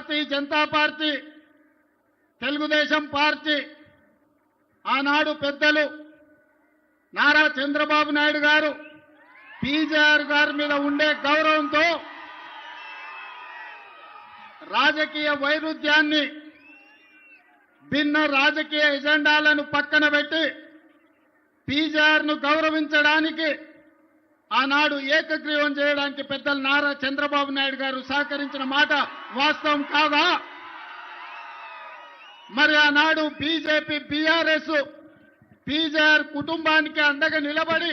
భారతీయ Janata party Telugu Desam party ఆనాడు పెద్దలు నారా చంద్రబాబు నాయుడు గారు పీజేఆర్ గారి మీద ఉండే గౌరవంతో రాజకీయ వైరుధ్యాన్ని భిన్న రాజకీయ ఎజెండాలను పక్కన పెట్టి పీజేఆర్ను గౌరవించడానికి ఆనాడు ఏకగ్రీవం చేయడానికి పెద్దలు నారా చంద్రబాబు నాయుడు గారు సహకరించిన మాట వాస్తవం కాదా? మరి ఆనాడు బీజేపీ బీఆర్ఎస్ బీజేఆర్ కుటుంబానికి అండగా నిలబడి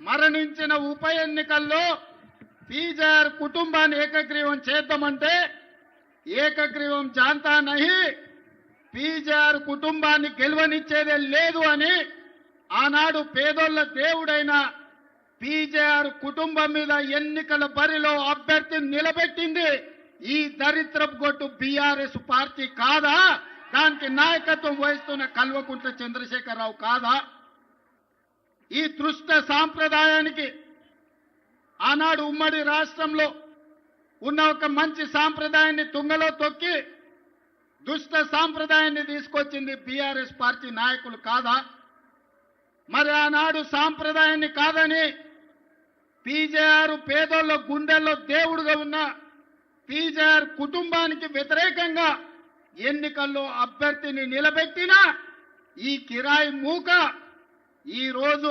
మరణించిన ఉప ఎన్నికల్లో బీజేఆర్ కుటుంబాన్ని ఏకగ్రీవం చేద్దామంటే ఏకగ్రీవం జాంతా నహి పీజేఆర్ కుటుంబాన్ని గెలువనిచ్చేదే లేదు అని ఆనాడు పేదోళ్ళ దేవుడైన పీజేఆర్ కుటుంబం మీద ఎన్నికల బరిలో అభ్యర్థిని నిలబెట్టింది. ఈ దరిద్రపు గొట్టు బీఆర్ఎస్ పార్టీ కాదా? దానికి నాయకత్వం వహిస్తున్న కల్వకుంట్ల చంద్రశేఖరరావు కాదా? ఈ దృష్ట సాంప్రదాయానికి ఆనాడు ఉమ్మడి రాష్ట్రంలో ఉన్న ఒక మంచి సాంప్రదాయాన్ని తుంగలో తొక్కి దుష్ట సాంప్రదాయాన్ని తీసుకొచ్చింది బీఆర్ఎస్ పార్టీ నాయకులు కాదా? మరి ఆనాడు సాంప్రదాయాన్ని కాదని పీజేఆర్ పేదోళ్ళ గుండెల్లో దేవుడుగా ఉన్న పీజేఆర్ కుటుంబానికి వ్యతిరేకంగా ఎన్నికల్లో అభ్యర్థిని నిలబెట్టిన ఈ కిరాయి మూక ఈరోజు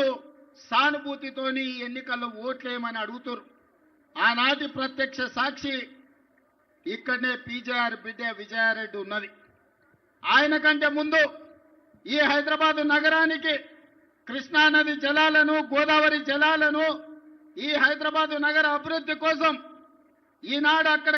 సానుభూతితోని ఎన్నికల్లో ఓట్లేయమని అడుగుతారు. ఆనాటి ప్రత్యక్ష సాక్షి ఇక్కడనే పీజేఆర్ బిడ్డ విజయారెడ్డి ఉన్నది. ఆయన కంటే ముందు ఈ హైదరాబాదు నగరానికి కృష్ణానది జలాలను గోదావరి జలాలను ఈ హైదరాబాద్ నగర అభివృద్ధి కోసం ఈనాడు అక్కడ